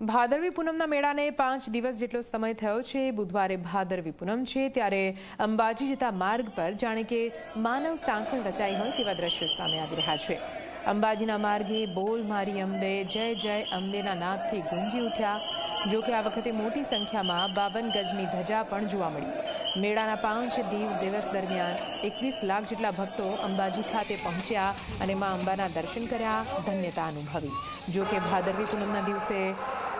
ભાદરવી પૂનમના મેળાને પાંચ દિવસ જેટલો સમય થયો છે. બુધવારે ભાદરવી પૂનમ છે, ત્યારે અંબાજી જતા માર્ગ પર જાણે કે માનવ સાંકળ રચાઈ હોય તેવા દ્રશ્યો સામે આવી રહ્યા છે. અંબાજીના માર્ગે બોલ મારી અંબે, જય જય અંબેના નાદથી ગુંજી ઉઠ્યા. જો કે આ વખતે મોટી સંખ્યામાં બાવન ગજની ધજા પણ જોવા મળી. મેળાના પાંચ દીવ દિવસ દરમિયાન એકવીસ લાખ જેટલા ભક્તો અંબાજી ખાતે પહોંચ્યા અને મા અંબાના દર્શન કર્યા, ધન્યતા અનુભવી. જો કે ભાદરવી પૂનમના દિવસે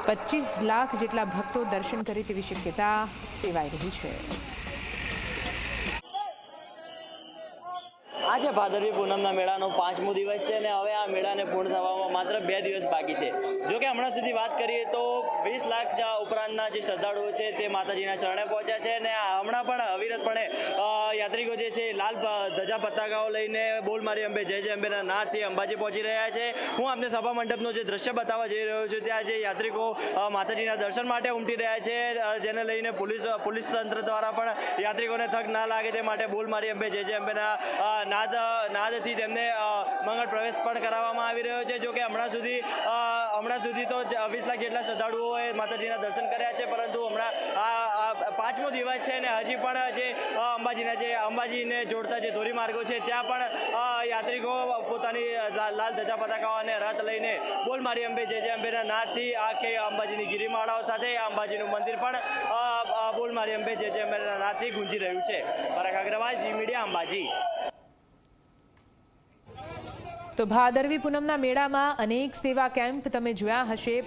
પચીસ લાખ જેટલા ભક્તો દર્શન કરે તેવી શક્યતા સેવાઈ રહી છે. આજે ભાદરવી પૂનમના મેળાનો પાંચમો દિવસ છે અને હવે આ મેળાને પૂર્ણ થવામાં માત્ર બે દિવસ બાકી છે. જો કે હમણાં સુધી વાત કરીએ તો વીસ લાખ ઉપરાંતના જે શ્રદ્ધાળુઓ છે તે માતાજીના શરણે પહોંચ્યા છે અને હમણાં પણ અવિરતપણે યાત્રિકો જે છે લાલ ધજા પતાકાઓ લઈને બોલ મારી અંબે, જય જય અંબેના નાદથી અંબાજી પહોંચી રહ્યા છે. હું આપને સભા મંડપનો જે દ્રશ્ય બતાવવા જઈ રહ્યો છું, ત્યાં જે યાત્રિકો માતાજીના દર્શન માટે ઉમટી રહ્યા છે જેને લઈને પોલીસ પોલીસ તંત્ર દ્વારા પણ યાત્રિકોને થક ના લાગે તે માટે બોલ મારી અંબે, જય જય અંબેના નાદ, નાદથી તેમને મંગળ પ્રવેશ પણ કરાવવામાં આવી રહ્યો છે. જો કે હમણાં સુધી હમણાં સુધી તો વીસ લાખ જેટલા શ્રદ્ધાળુઓએ માતાજીના દર્શન કર્યા છે, પરંતુ હમણાં આ પાંચમો દિવસ છે અને હજી પણ જે અંબાજીના જે, અંબાજીને જોડતા જે ધોરીમાર્ગો છે, ત્યાં પણ યાત્રિકો પોતાની લાલ ધજા પતાકાઓ અને રથ લઈને બોલ મારી અંબે જે જે અંબેના નાદથી આખે અંબાજીની ગિરિમાળાઓ સાથે અંબાજીનું મંદિર પણ બોલ મારી અંબે જે જે અંબેના નાદથી ગુંજી રહ્યું છે. Parag Agrawal, Zee media Ambaji. તો ભાદરવી પૂનમના મેળામાં અનેક સેવા કેમ્પ તમે જોયા હશે.